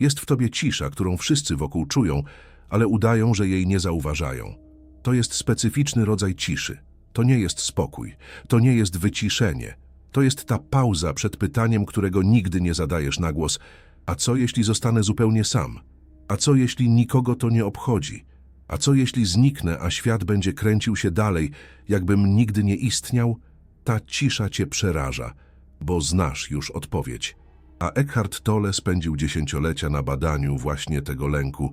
Jest w tobie cisza, którą wszyscy wokół czują, ale udają, że jej nie zauważają. To jest specyficzny rodzaj ciszy. To nie jest spokój, to nie jest wyciszenie. To jest ta pauza przed pytaniem, którego nigdy nie zadajesz na głos. A co jeśli zostanę zupełnie sam? A co jeśli nikogo to nie obchodzi? A co jeśli zniknę, a świat będzie kręcił się dalej, jakbym nigdy nie istniał? Ta cisza cię przeraża, bo znasz już odpowiedź. A Eckhart Tolle spędził dziesięciolecia na badaniu właśnie tego lęku,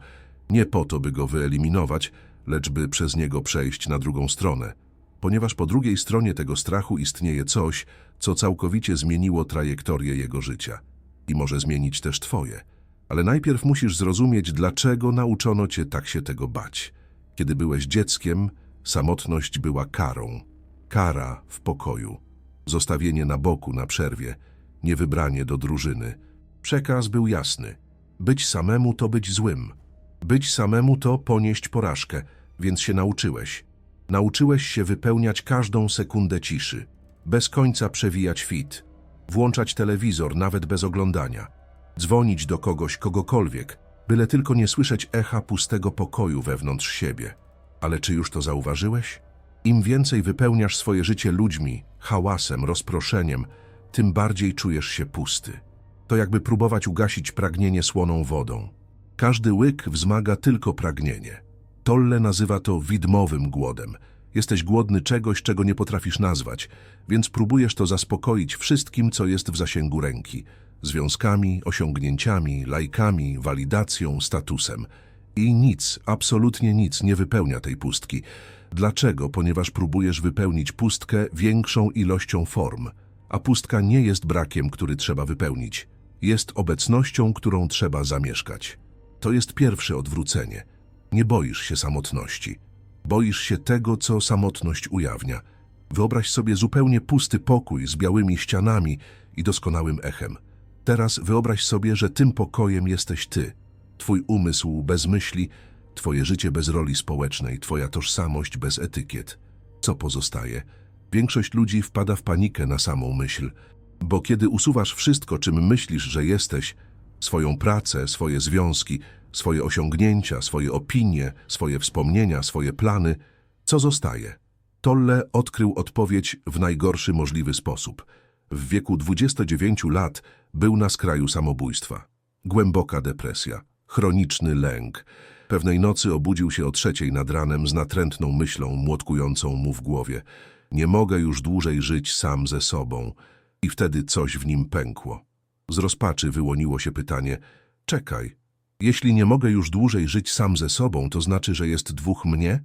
nie po to, by go wyeliminować, lecz by przez niego przejść na drugą stronę. Ponieważ po drugiej stronie tego strachu istnieje coś, co całkowicie zmieniło trajektorię jego życia. I może zmienić też twoje. Ale najpierw musisz zrozumieć, dlaczego nauczono cię tak się tego bać. Kiedy byłeś dzieckiem, samotność była karą. Kara w pokoju. Zostawienie na boku na przerwie. Niewybranie do drużyny. Przekaz był jasny. Być samemu to być złym. Być samemu to ponieść porażkę, więc się nauczyłeś. Nauczyłeś się wypełniać każdą sekundę ciszy. Bez końca przewijać fit. Włączać telewizor nawet bez oglądania. Dzwonić do kogoś, kogokolwiek, byle tylko nie słyszeć echa pustego pokoju wewnątrz siebie. Ale czy już to zauważyłeś? Im więcej wypełniasz swoje życie ludźmi, hałasem, rozproszeniem, tym bardziej czujesz się pusty. To jakby próbować ugasić pragnienie słoną wodą. Każdy łyk wzmaga tylko pragnienie. Tolle nazywa to widmowym głodem. Jesteś głodny czegoś, czego nie potrafisz nazwać, więc próbujesz to zaspokoić wszystkim, co jest w zasięgu ręki. Związkami, osiągnięciami, lajkami, walidacją, statusem. I nic, absolutnie nic nie wypełnia tej pustki. Dlaczego? Ponieważ próbujesz wypełnić pustkę większą ilością form. A pustka nie jest brakiem, który trzeba wypełnić. Jest obecnością, którą trzeba zamieszkać. To jest pierwsze odwrócenie. Nie boisz się samotności. Boisz się tego, co samotność ujawnia. Wyobraź sobie zupełnie pusty pokój z białymi ścianami i doskonałym echem. Teraz wyobraź sobie, że tym pokojem jesteś ty. Twój umysł bez myśli, twoje życie bez roli społecznej, twoja tożsamość bez etykiet. Co pozostaje? Większość ludzi wpada w panikę na samą myśl, bo kiedy usuwasz wszystko, czym myślisz, że jesteś, swoją pracę, swoje związki, swoje osiągnięcia, swoje opinie, swoje wspomnienia, swoje plany, co zostaje? Tolle odkrył odpowiedź w najgorszy możliwy sposób. W wieku 29 lat był na skraju samobójstwa. Głęboka depresja, chroniczny lęk. Pewnej nocy obudził się o trzeciej nad ranem z natrętną myślą młotkującą mu w głowie. Nie mogę już dłużej żyć sam ze sobą. I wtedy coś w nim pękło. Z rozpaczy wyłoniło się pytanie: Czekaj, jeśli nie mogę już dłużej żyć sam ze sobą, to znaczy, że jest dwóch mnie?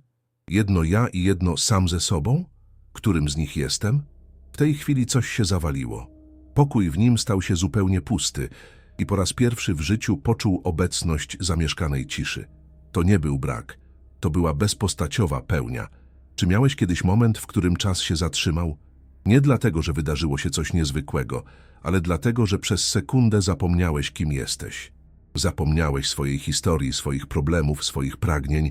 Jedno ja i jedno sam ze sobą? Którym z nich jestem? W tej chwili coś się zawaliło. Pokój w nim stał się zupełnie pusty i po raz pierwszy w życiu poczuł obecność zamieszkanej ciszy. To nie był brak, to była bezpostaciowa pełnia. Czy miałeś kiedyś moment, w którym czas się zatrzymał? Nie dlatego, że wydarzyło się coś niezwykłego, ale dlatego, że przez sekundę zapomniałeś, kim jesteś. Zapomniałeś swojej historii, swoich problemów, swoich pragnień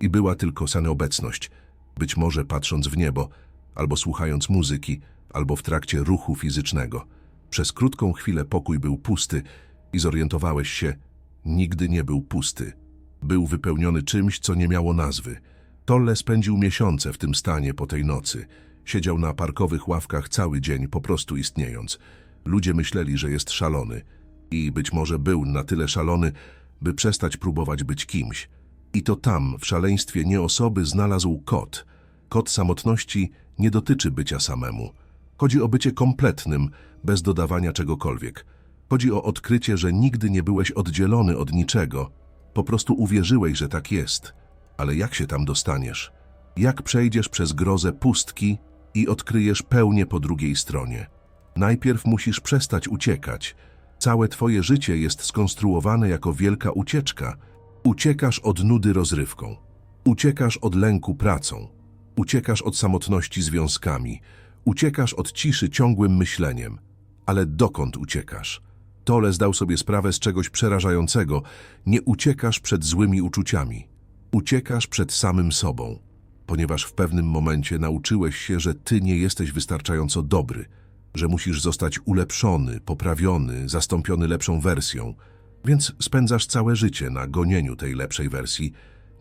i była tylko obecność. Być może patrząc w niebo, albo słuchając muzyki, albo w trakcie ruchu fizycznego. Przez krótką chwilę pokój był pusty i zorientowałeś się, nigdy nie był pusty. Był wypełniony czymś, co nie miało nazwy. Tolle spędził miesiące w tym stanie po tej nocy. Siedział na parkowych ławkach cały dzień, po prostu istniejąc. Ludzie myśleli, że jest szalony. I być może był na tyle szalony, by przestać próbować być kimś. I to tam, w szaleństwie nie osoby, znalazł kot. Kot samotności nie dotyczy bycia samemu. Chodzi o bycie kompletnym, bez dodawania czegokolwiek. Chodzi o odkrycie, że nigdy nie byłeś oddzielony od niczego. Po prostu uwierzyłeś, że tak jest. Ale jak się tam dostaniesz? Jak przejdziesz przez grozę pustki i odkryjesz pełnię po drugiej stronie? Najpierw musisz przestać uciekać. Całe twoje życie jest skonstruowane jako wielka ucieczka. Uciekasz od nudy rozrywką. Uciekasz od lęku pracą. Uciekasz od samotności związkami. Uciekasz od ciszy ciągłym myśleniem. Ale dokąd uciekasz? Tole zdał sobie sprawę z czegoś przerażającego. Nie uciekasz przed złymi uczuciami. Uciekasz przed samym sobą, ponieważ w pewnym momencie nauczyłeś się, że ty nie jesteś wystarczająco dobry, że musisz zostać ulepszony, poprawiony, zastąpiony lepszą wersją. Więc spędzasz całe życie na gonieniu tej lepszej wersji,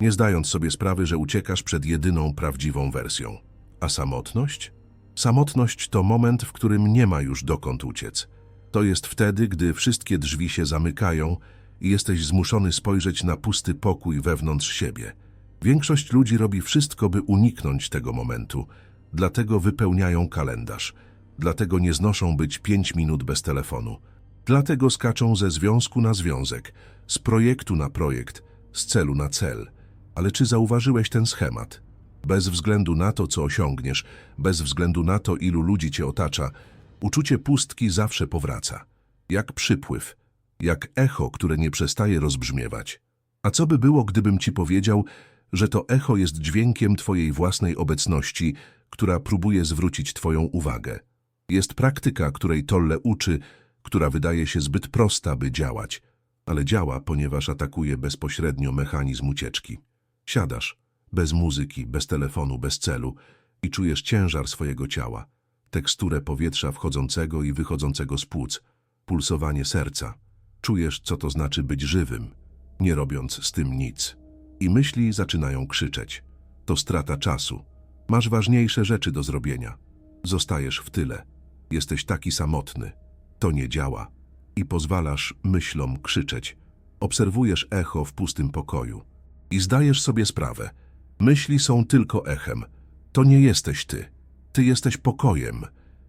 nie zdając sobie sprawy, że uciekasz przed jedyną prawdziwą wersją. A samotność? Samotność to moment, w którym nie ma już dokąd uciec. To jest wtedy, gdy wszystkie drzwi się zamykają i jesteś zmuszony spojrzeć na pusty pokój wewnątrz siebie. Większość ludzi robi wszystko, by uniknąć tego momentu, dlatego wypełniają kalendarz, dlatego nie znoszą być pięć minut bez telefonu, dlatego skaczą ze związku na związek, z projektu na projekt, z celu na cel. Ale czy zauważyłeś ten schemat? Bez względu na to, co osiągniesz, bez względu na to, ilu ludzi cię otacza, uczucie pustki zawsze powraca. Jak przypływ, jak echo, które nie przestaje rozbrzmiewać. A co by było, gdybym ci powiedział, że to echo jest dźwiękiem twojej własnej obecności, która próbuje zwrócić twoją uwagę? Jest praktyka, której Tolle uczy, która wydaje się zbyt prosta, by działać, ale działa, ponieważ atakuje bezpośrednio mechanizm ucieczki. Siadasz, bez muzyki, bez telefonu, bez celu i czujesz ciężar swojego ciała, teksturę powietrza wchodzącego i wychodzącego z płuc, pulsowanie serca. Czujesz, co to znaczy być żywym, nie robiąc z tym nic. I myśli zaczynają krzyczeć. To strata czasu. Masz ważniejsze rzeczy do zrobienia. Zostajesz w tyle. Jesteś taki samotny. To nie działa. I pozwalasz myślom krzyczeć. Obserwujesz echo w pustym pokoju. I zdajesz sobie sprawę. Myśli są tylko echem. To nie jesteś ty. Ty jesteś pokojem.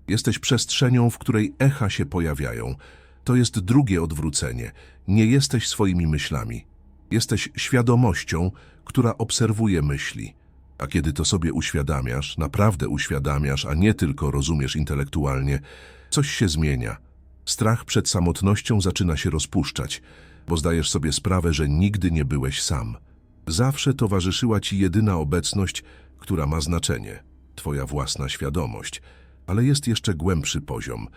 Jesteś przestrzenią, w której echa się pojawiają. To jest drugie odwrócenie. Nie jesteś swoimi myślami. Jesteś świadomością, która obserwuje myśli. A kiedy to sobie uświadamiasz, naprawdę uświadamiasz, a nie tylko rozumiesz intelektualnie, coś się zmienia. Strach przed samotnością zaczyna się rozpuszczać, bo zdajesz sobie sprawę, że nigdy nie byłeś sam. Zawsze towarzyszyła ci jedyna obecność, która ma znaczenie twoja własna świadomość. Ale jest jeszcze głębszy poziom.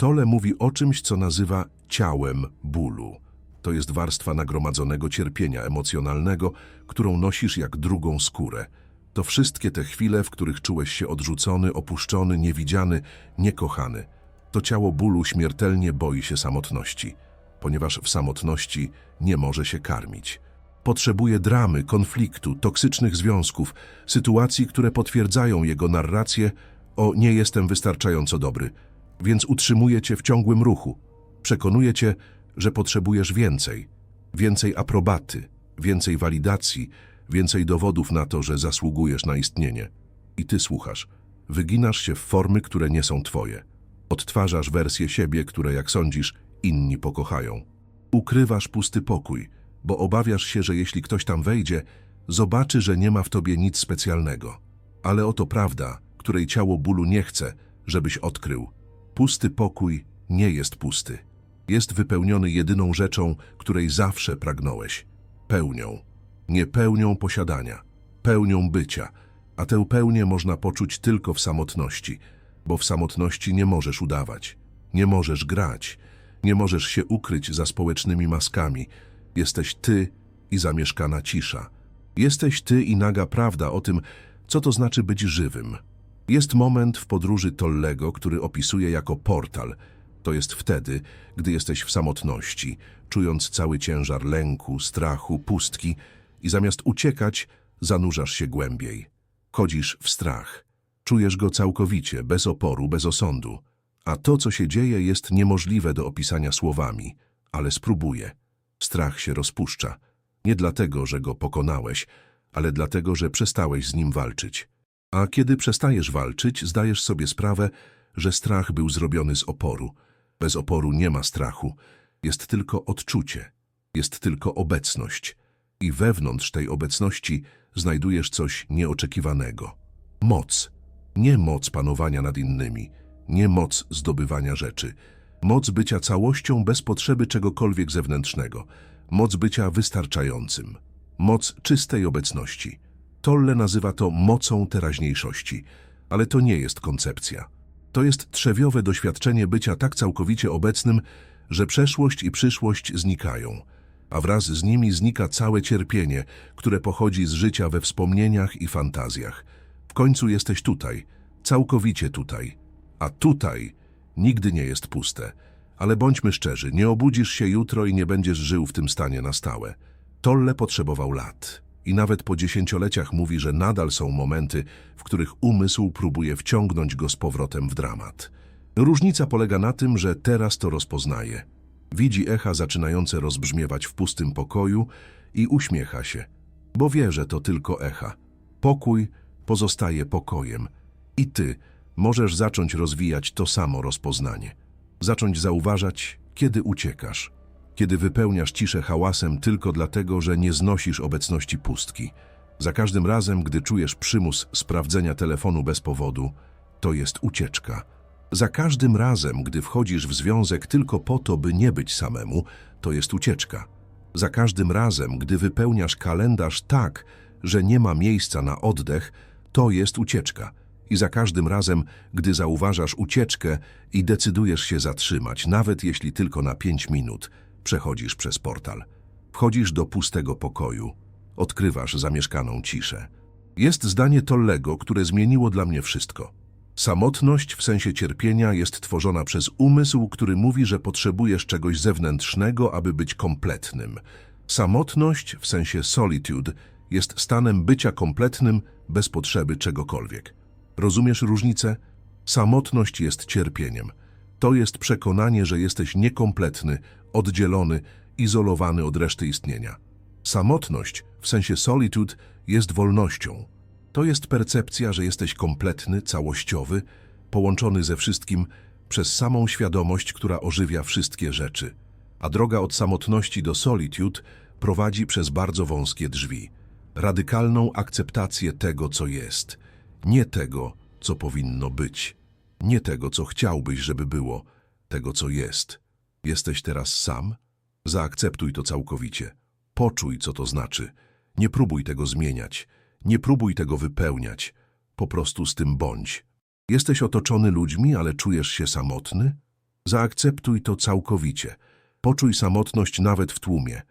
Tole mówi o czymś, co nazywa ciałem bólu. To jest warstwa nagromadzonego cierpienia emocjonalnego, którą nosisz jak drugą skórę. To wszystkie te chwile, w których czułeś się odrzucony, opuszczony, niewidziany, niekochany. To ciało bólu śmiertelnie boi się samotności, ponieważ w samotności nie może się karmić. Potrzebuje dramy, konfliktu, toksycznych związków, sytuacji, które potwierdzają jego narrację o nie jestem wystarczająco dobry, więc utrzymuje cię w ciągłym ruchu. Przekonuje cię, że potrzebujesz więcej, więcej aprobaty, więcej walidacji, więcej dowodów na to, że zasługujesz na istnienie. I ty słuchasz. Wyginasz się w formy, które nie są twoje. Odtwarzasz wersje siebie, które, jak sądzisz, inni pokochają. Ukrywasz pusty pokój, bo obawiasz się, że jeśli ktoś tam wejdzie, zobaczy, że nie ma w tobie nic specjalnego. Ale oto prawda, której ciało bólu nie chce, żebyś odkrył. Pusty pokój nie jest pusty. Jest wypełniony jedyną rzeczą, której zawsze pragnąłeś. Pełnią. Nie pełnią posiadania, pełnią bycia, a tę pełnię można poczuć tylko w samotności, bo w samotności nie możesz udawać, nie możesz grać, nie możesz się ukryć za społecznymi maskami. Jesteś ty i zamieszkana cisza. Jesteś ty i naga prawda o tym, co to znaczy być żywym. Jest moment w podróży Tollego, który opisuje jako portal. To jest wtedy, gdy jesteś w samotności, czując cały ciężar lęku, strachu, pustki i zamiast uciekać, zanurzasz się głębiej. Chodzisz w strach. Czujesz go całkowicie, bez oporu, bez osądu. A to, co się dzieje, jest niemożliwe do opisania słowami, ale spróbuję. Strach się rozpuszcza. Nie dlatego, że go pokonałeś, ale dlatego, że przestałeś z nim walczyć. A kiedy przestajesz walczyć, zdajesz sobie sprawę, że strach był zrobiony z oporu. Bez oporu nie ma strachu. Jest tylko odczucie. Jest tylko obecność. I wewnątrz tej obecności znajdujesz coś nieoczekiwanego. Moc. Nie moc panowania nad innymi. Nie moc zdobywania rzeczy. Moc bycia całością bez potrzeby czegokolwiek zewnętrznego. Moc bycia wystarczającym. Moc czystej obecności. Tolle nazywa to mocą teraźniejszości, ale to nie jest koncepcja. To jest trzewiowe doświadczenie bycia tak całkowicie obecnym, że przeszłość i przyszłość znikają, a wraz z nimi znika całe cierpienie, które pochodzi z życia we wspomnieniach i fantazjach. W końcu jesteś tutaj, całkowicie tutaj, a tutaj nigdy nie jest puste, Ale bądźmy szczerzy, nie obudzisz się jutro i nie będziesz żył w tym stanie na stałe. Tolle potrzebował lat. I nawet po dziesięcioleciach mówi, że nadal są momenty, w których umysł próbuje wciągnąć go z powrotem w dramat. Różnica polega na tym, że teraz to rozpoznaje. Widzi echa zaczynające rozbrzmiewać w pustym pokoju i uśmiecha się, bo wie, że to tylko echa. Pokój pozostaje pokojem i ty możesz zacząć rozwijać to samo rozpoznanie. Zacząć zauważać, kiedy uciekasz, kiedy wypełniasz ciszę hałasem tylko dlatego, że nie znosisz obecności pustki. Za każdym razem, gdy czujesz przymus sprawdzenia telefonu bez powodu, to jest ucieczka. Za każdym razem, gdy wchodzisz w związek tylko po to, by nie być samemu, to jest ucieczka. Za każdym razem, gdy wypełniasz kalendarz tak, że nie ma miejsca na oddech, to jest ucieczka. I za każdym razem, gdy zauważasz ucieczkę i decydujesz się zatrzymać, nawet jeśli tylko na pięć minut, przechodzisz przez portal. Wchodzisz do pustego pokoju. Odkrywasz zamieszkaną ciszę. Jest zdanie Tollego, które zmieniło dla mnie wszystko. Samotność w sensie cierpienia jest tworzona przez umysł, który mówi, że potrzebujesz czegoś zewnętrznego, aby być kompletnym. Samotność w sensie solitude jest stanem bycia kompletnym bez potrzeby czegokolwiek. Rozumiesz różnicę? Samotność jest cierpieniem. To jest przekonanie, że jesteś niekompletny, oddzielony, izolowany od reszty istnienia. Samotność w sensie solitude jest wolnością. To jest percepcja, że jesteś kompletny, całościowy, połączony ze wszystkim przez samą świadomość, która ożywia wszystkie rzeczy. A droga od samotności do solitude prowadzi przez bardzo wąskie drzwi. Radykalną akceptację tego, co jest. Nie tego, co powinno być. Nie tego, co chciałbyś, żeby było. Tego, co jest. Jesteś teraz sam? Zaakceptuj to całkowicie. Poczuj, co to znaczy. Nie próbuj tego zmieniać. Nie próbuj tego wypełniać. Po prostu z tym bądź. Jesteś otoczony ludźmi, ale czujesz się samotny? Zaakceptuj to całkowicie. Poczuj samotność nawet w tłumie.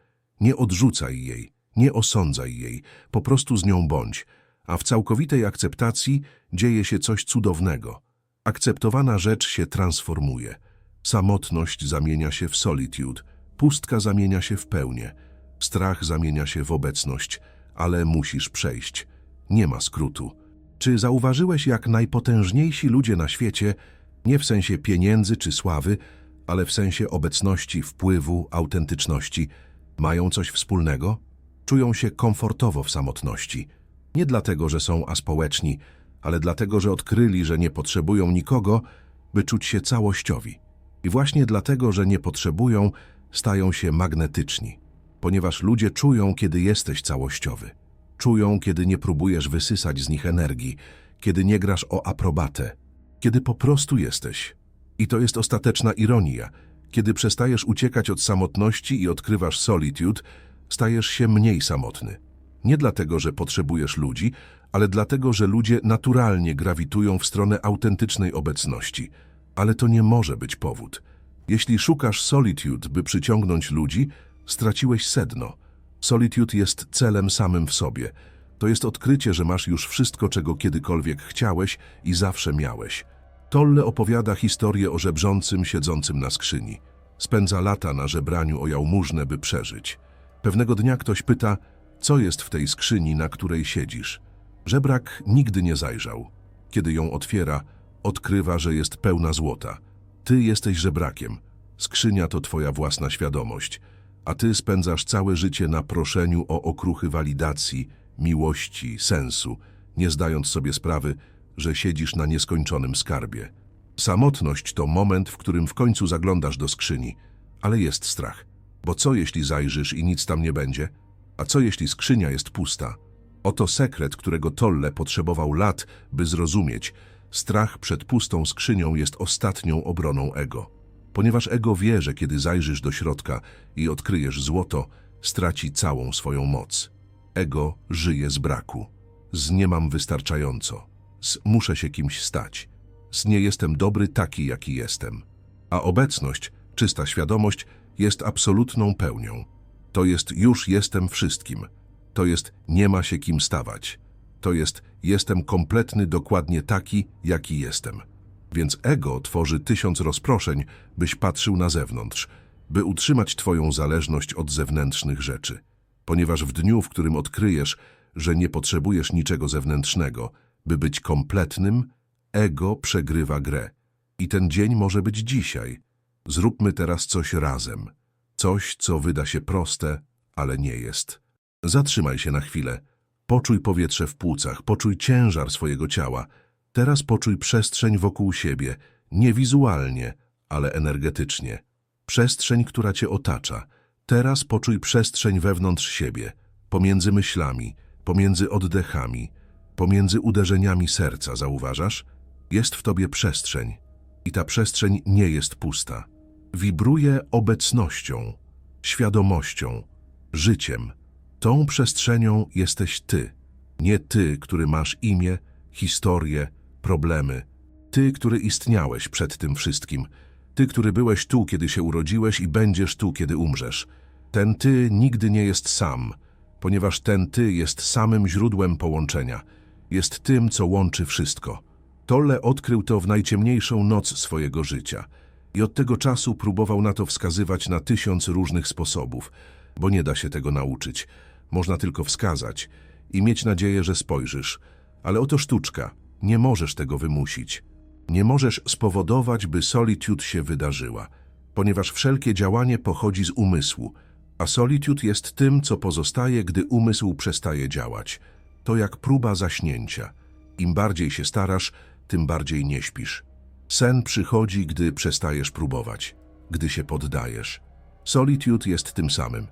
Nie odrzucaj jej, nie osądzaj jej, po prostu z nią bądź. A w całkowitej akceptacji dzieje się coś cudownego. Akceptowana rzecz się transformuje. Samotność zamienia się w solitude, pustka zamienia się w pełnię, strach zamienia się w obecność, ale musisz przejść. Nie ma skrótu. Czy zauważyłeś, jak najpotężniejsi ludzie na świecie, nie w sensie pieniędzy czy sławy, ale w sensie obecności, wpływu, autentyczności, mają coś wspólnego? Czują się komfortowo w samotności. Nie dlatego, że są aspołeczni, ale dlatego, że odkryli, że nie potrzebują nikogo, by czuć się całościowi. I właśnie dlatego, że nie potrzebują, stają się magnetyczni. Ponieważ ludzie czują, kiedy jesteś całościowy. Czują, kiedy nie próbujesz wysysać z nich energii, kiedy nie grasz o aprobatę, kiedy po prostu jesteś. I to jest ostateczna ironia. Kiedy przestajesz uciekać od samotności i odkrywasz solitude, stajesz się mniej samotny. Nie dlatego, że potrzebujesz ludzi, ale dlatego, że ludzie naturalnie grawitują w stronę autentycznej obecności. Ale to nie może być powód. Jeśli szukasz solitude, by przyciągnąć ludzi, straciłeś sedno. Solitude jest celem samym w sobie. To jest odkrycie, że masz już wszystko, czego kiedykolwiek chciałeś i zawsze miałeś. Tolle opowiada historię o żebrzącym siedzącym na skrzyni. Spędza lata na żebraniu o jałmużnę, by przeżyć. Pewnego dnia ktoś pyta, co jest w tej skrzyni, na której siedzisz. Żebrak nigdy nie zajrzał. Kiedy ją otwiera, odkrywa, że jest pełna złota. Ty jesteś żebrakiem. Skrzynia to twoja własna świadomość, a ty spędzasz całe życie na proszeniu o okruchy walidacji, miłości, sensu, nie zdając sobie sprawy, że siedzisz na nieskończonym skarbie. Samotność to moment, w którym w końcu zaglądasz do skrzyni, ale jest strach. Bo co jeśli zajrzysz i nic tam nie będzie? A co jeśli skrzynia jest pusta? Oto sekret, którego Tolle potrzebował lat, by zrozumieć. Strach przed pustą skrzynią jest ostatnią obroną ego. Ponieważ ego wie, że kiedy zajrzysz do środka i odkryjesz złoto, straci całą swoją moc. Ego żyje z braku. Z nie mam wystarczająco. Z muszę się kimś stać. Z nie jestem dobry taki, jaki jestem. A obecność, czysta świadomość, jest absolutną pełnią. To jest już jestem wszystkim. To jest nie ma się kim stawać. To jest jestem kompletny dokładnie taki, jaki jestem. Więc ego tworzy tysiąc rozproszeń, byś patrzył na zewnątrz, by utrzymać twoją zależność od zewnętrznych rzeczy. Ponieważ w dniu, w którym odkryjesz, że nie potrzebujesz niczego zewnętrznego, by być kompletnym, ego przegrywa grę. I ten dzień może być dzisiaj. Zróbmy teraz coś razem. Coś, co wyda się proste, ale nie jest. Zatrzymaj się na chwilę. Poczuj powietrze w płucach, poczuj ciężar swojego ciała. Teraz poczuj przestrzeń wokół siebie, nie wizualnie, ale energetycznie. Przestrzeń, która cię otacza. Teraz poczuj przestrzeń wewnątrz siebie, pomiędzy myślami, pomiędzy oddechami, pomiędzy uderzeniami serca, zauważasz? Jest w tobie przestrzeń. I ta przestrzeń nie jest pusta. Wibruje obecnością, świadomością, życiem. Tą przestrzenią jesteś ty. Nie ty, który masz imię, historię, problemy. Ty, który istniałeś przed tym wszystkim. Ty, który byłeś tu, kiedy się urodziłeś i będziesz tu, kiedy umrzesz. Ten ty nigdy nie jest sam, ponieważ ten ty jest samym źródłem połączenia. Jest tym, co łączy wszystko. Tolle odkrył to w najciemniejszą noc swojego życia i od tego czasu próbował na to wskazywać na tysiąc różnych sposobów, bo nie da się tego nauczyć. Można tylko wskazać i mieć nadzieję, że spojrzysz. Ale oto sztuczka. Nie możesz tego wymusić. Nie możesz spowodować, by solitude się wydarzyła, ponieważ wszelkie działanie pochodzi z umysłu, a solitude jest tym, co pozostaje, gdy umysł przestaje działać. To jak próba zaśnięcia. Im bardziej się starasz, tym bardziej nie śpisz. Sen przychodzi, gdy przestajesz próbować, gdy się poddajesz. Solitude jest tym samym.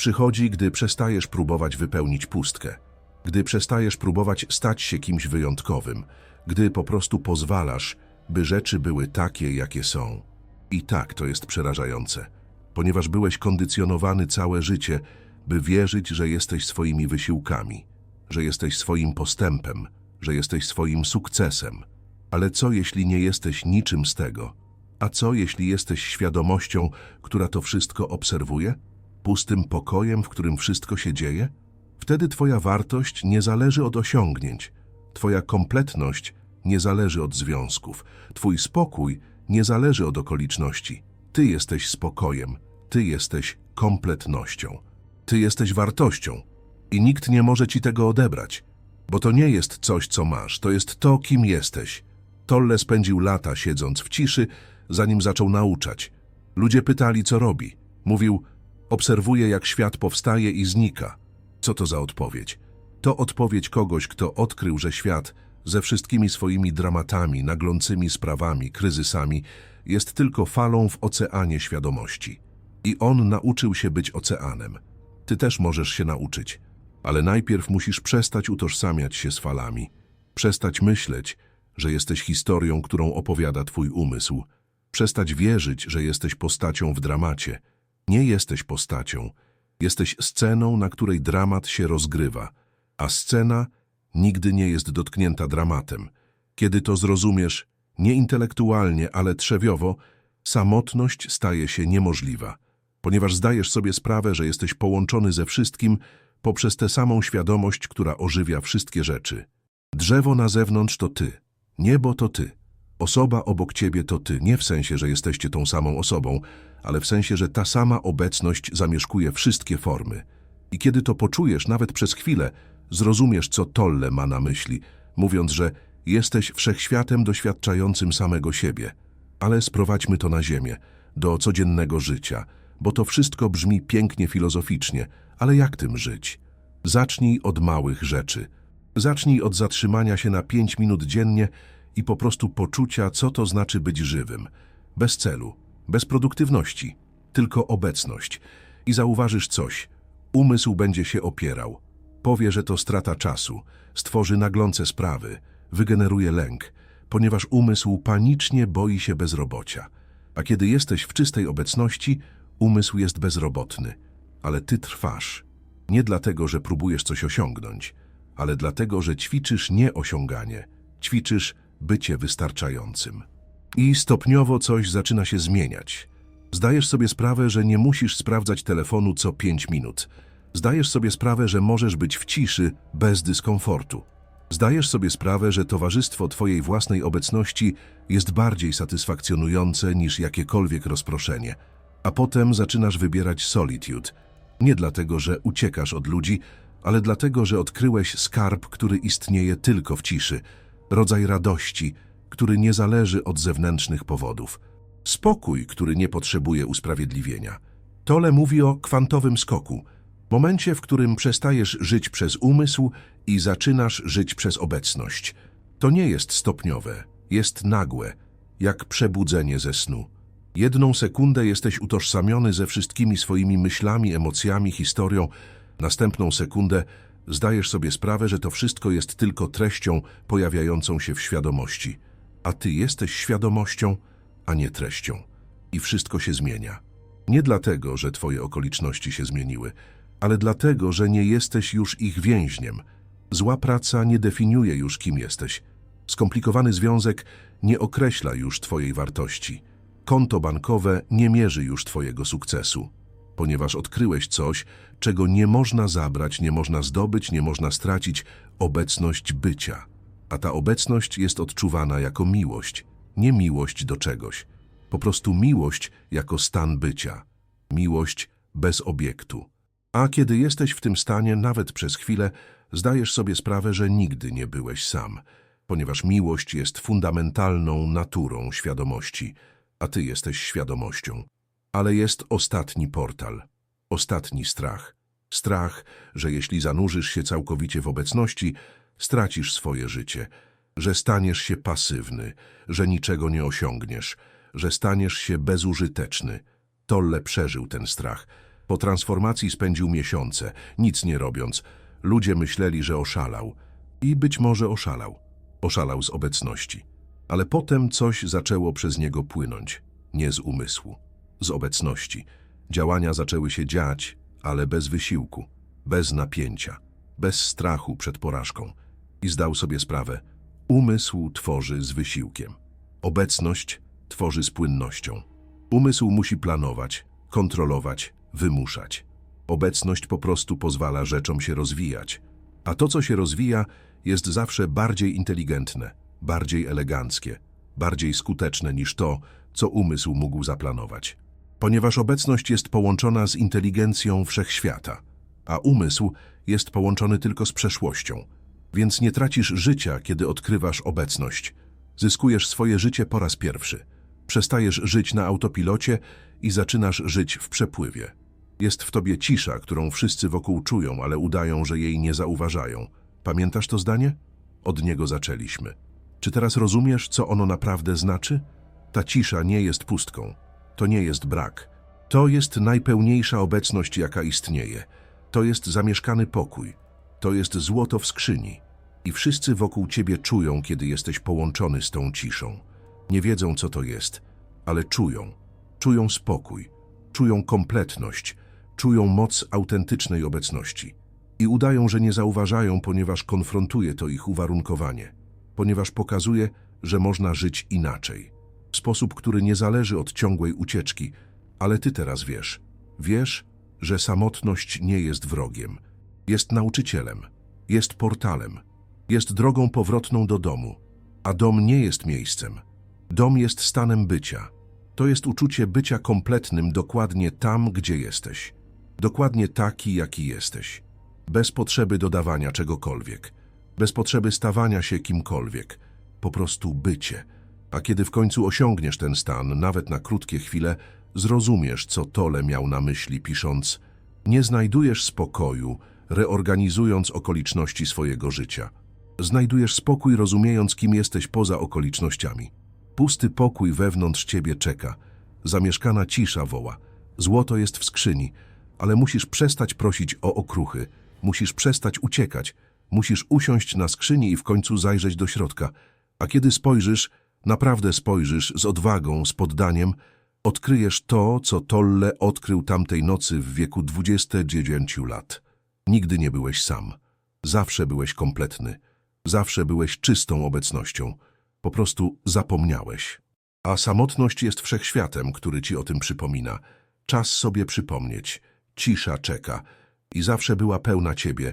Przychodzi, gdy przestajesz próbować wypełnić pustkę, gdy przestajesz próbować stać się kimś wyjątkowym, gdy po prostu pozwalasz, by rzeczy były takie, jakie są. I tak to jest przerażające, ponieważ byłeś kondycjonowany całe życie, by wierzyć, że jesteś swoimi wysiłkami, że jesteś swoim postępem, że jesteś swoim sukcesem. Ale co jeśli nie jesteś niczym z tego? A co jeśli jesteś świadomością, która to wszystko obserwuje? Pustym pokojem, w którym wszystko się dzieje? Wtedy twoja wartość nie zależy od osiągnięć. Twoja kompletność nie zależy od związków. Twój spokój nie zależy od okoliczności. Ty jesteś spokojem. Ty jesteś kompletnością. Ty jesteś wartością. I nikt nie może ci tego odebrać. Bo to nie jest coś, co masz. To jest to, kim jesteś. Tolle spędził lata siedząc w ciszy, zanim zaczął nauczać. Ludzie pytali, co robi. Mówił, obserwuję, jak świat powstaje i znika. Co to za odpowiedź? To odpowiedź kogoś, kto odkrył, że świat ze wszystkimi swoimi dramatami, naglącymi sprawami, kryzysami jest tylko falą w oceanie świadomości. I on nauczył się być oceanem. Ty też możesz się nauczyć. Ale najpierw musisz przestać utożsamiać się z falami. Przestać myśleć, że jesteś historią, którą opowiada twój umysł. Przestać wierzyć, że jesteś postacią w dramacie. Nie jesteś postacią. Jesteś sceną, na której dramat się rozgrywa, a scena nigdy nie jest dotknięta dramatem. Kiedy to zrozumiesz, nie intelektualnie, ale trzewiowo, samotność staje się niemożliwa, ponieważ zdajesz sobie sprawę, że jesteś połączony ze wszystkim poprzez tę samą świadomość, która ożywia wszystkie rzeczy. Drzewo na zewnątrz to ty, niebo to ty, osoba obok ciebie to ty, nie w sensie, że jesteście tą samą osobą, ale w sensie, że ta sama obecność zamieszkuje wszystkie formy. I kiedy to poczujesz, nawet przez chwilę, zrozumiesz, co Tolle ma na myśli, mówiąc, że jesteś wszechświatem doświadczającym samego siebie. Ale sprowadźmy to na ziemię, do codziennego życia, bo to wszystko brzmi pięknie filozoficznie, ale jak tym żyć? Zacznij od małych rzeczy. Zacznij od zatrzymania się na pięć minut dziennie i po prostu poczucia, co to znaczy być żywym. Bez celu, bez produktywności, tylko obecność. I zauważysz coś. Umysł będzie się opierał. Powie, że to strata czasu, stworzy naglące sprawy, wygeneruje lęk, ponieważ umysł panicznie boi się bezrobocia. A kiedy jesteś w czystej obecności, umysł jest bezrobotny. Ale ty trwasz. Nie dlatego, że próbujesz coś osiągnąć, ale dlatego, że ćwiczysz nie osiąganie, ćwiczysz bycie wystarczającym. I stopniowo coś zaczyna się zmieniać. Zdajesz sobie sprawę, że nie musisz sprawdzać telefonu co pięć minut. Zdajesz sobie sprawę, że możesz być w ciszy bez dyskomfortu. Zdajesz sobie sprawę, że towarzystwo Twojej własnej obecności jest bardziej satysfakcjonujące niż jakiekolwiek rozproszenie. A potem zaczynasz wybierać solitude. Nie dlatego, że uciekasz od ludzi, ale dlatego, że odkryłeś skarb, który istnieje tylko w ciszy. Rodzaj radości, który nie zależy od zewnętrznych powodów. Spokój, który nie potrzebuje usprawiedliwienia. Tole mówi o kwantowym skoku. Momencie, w którym przestajesz żyć przez umysł i zaczynasz żyć przez obecność. To nie jest stopniowe, jest nagłe, jak przebudzenie ze snu. Jedną sekundę jesteś utożsamiony ze wszystkimi swoimi myślami, emocjami, historią. Następną sekundę zdajesz sobie sprawę, że to wszystko jest tylko treścią pojawiającą się w świadomości. A ty jesteś świadomością, a nie treścią. I wszystko się zmienia. Nie dlatego, że twoje okoliczności się zmieniły, ale dlatego, że nie jesteś już ich więźniem. Zła praca nie definiuje już, kim jesteś. Skomplikowany związek nie określa już twojej wartości. Konto bankowe nie mierzy już twojego sukcesu, ponieważ odkryłeś coś, czego nie można zabrać, nie można zdobyć, nie można stracić obecność bycia. A ta obecność jest odczuwana jako miłość, nie miłość do czegoś. Po prostu miłość jako stan bycia. Miłość bez obiektu. A kiedy jesteś w tym stanie, nawet przez chwilę, zdajesz sobie sprawę, że nigdy nie byłeś sam, ponieważ miłość jest fundamentalną naturą świadomości, a ty jesteś świadomością. Ale jest ostatni portal, ostatni strach. Strach, że jeśli zanurzysz się całkowicie w obecności, stracisz swoje życie, że staniesz się pasywny, że niczego nie osiągniesz, że staniesz się bezużyteczny. Tolle przeżył ten strach. Po transformacji spędził miesiące, nic nie robiąc. Ludzie myśleli, że oszalał. I być może oszalał. Oszalał z obecności. Ale potem coś zaczęło przez niego płynąć. Nie z umysłu. Z obecności. Działania zaczęły się dziać, ale bez wysiłku, bez napięcia, bez strachu przed porażką. I zdał sobie sprawę. Umysł tworzy z wysiłkiem. Obecność tworzy z płynnością. Umysł musi planować, kontrolować, wymuszać. Obecność po prostu pozwala rzeczom się rozwijać. A to, co się rozwija, jest zawsze bardziej inteligentne, bardziej eleganckie, bardziej skuteczne niż to, co umysł mógł zaplanować. Ponieważ obecność jest połączona z inteligencją wszechświata, a umysł jest połączony tylko z przeszłością. Więc nie tracisz życia, kiedy odkrywasz obecność. Zyskujesz swoje życie po raz pierwszy. Przestajesz żyć na autopilocie i zaczynasz żyć w przepływie. Jest w tobie cisza, którą wszyscy wokół czują, ale udają, że jej nie zauważają. Pamiętasz to zdanie? Od niego zaczęliśmy. Czy teraz rozumiesz, co ono naprawdę znaczy? Ta cisza nie jest pustką. To nie jest brak. To jest najpełniejsza obecność, jaka istnieje. To jest zamieszkany pokój. To jest złoto w skrzyni. I wszyscy wokół ciebie czują, kiedy jesteś połączony z tą ciszą. Nie wiedzą, co to jest, ale czują. Czują spokój, czują kompletność, czują moc autentycznej obecności. I udają, że nie zauważają, ponieważ konfrontuje to ich uwarunkowanie. Ponieważ pokazuje, że można żyć inaczej. W sposób, który nie zależy od ciągłej ucieczki, ale ty teraz wiesz. Wiesz, że samotność nie jest wrogiem. Jest nauczycielem, jest portalem, jest drogą powrotną do domu. A dom nie jest miejscem. Dom jest stanem bycia. To jest uczucie bycia kompletnym dokładnie tam, gdzie jesteś. Dokładnie taki, jaki jesteś. Bez potrzeby dodawania czegokolwiek. Bez potrzeby stawania się kimkolwiek. Po prostu bycie. A kiedy w końcu osiągniesz ten stan, nawet na krótkie chwile, zrozumiesz, co Tole miał na myśli, pisząc Nie znajdujesz spokoju, reorganizując okoliczności swojego życia. Znajdujesz spokój, rozumiejąc, kim jesteś poza okolicznościami. Pusty pokój wewnątrz ciebie czeka. Zamieszkana cisza woła. Złoto jest w skrzyni, ale musisz przestać prosić o okruchy. Musisz przestać uciekać. Musisz usiąść na skrzyni i w końcu zajrzeć do środka. A kiedy spojrzysz, naprawdę spojrzysz z odwagą, z poddaniem, odkryjesz to, co Tolle odkrył tamtej nocy w wieku 29 lat. Nigdy nie byłeś sam. Zawsze byłeś kompletny. Zawsze byłeś czystą obecnością. Po prostu zapomniałeś. A samotność jest wszechświatem, który ci o tym przypomina. Czas sobie przypomnieć. Cisza czeka. I zawsze była pełna ciebie,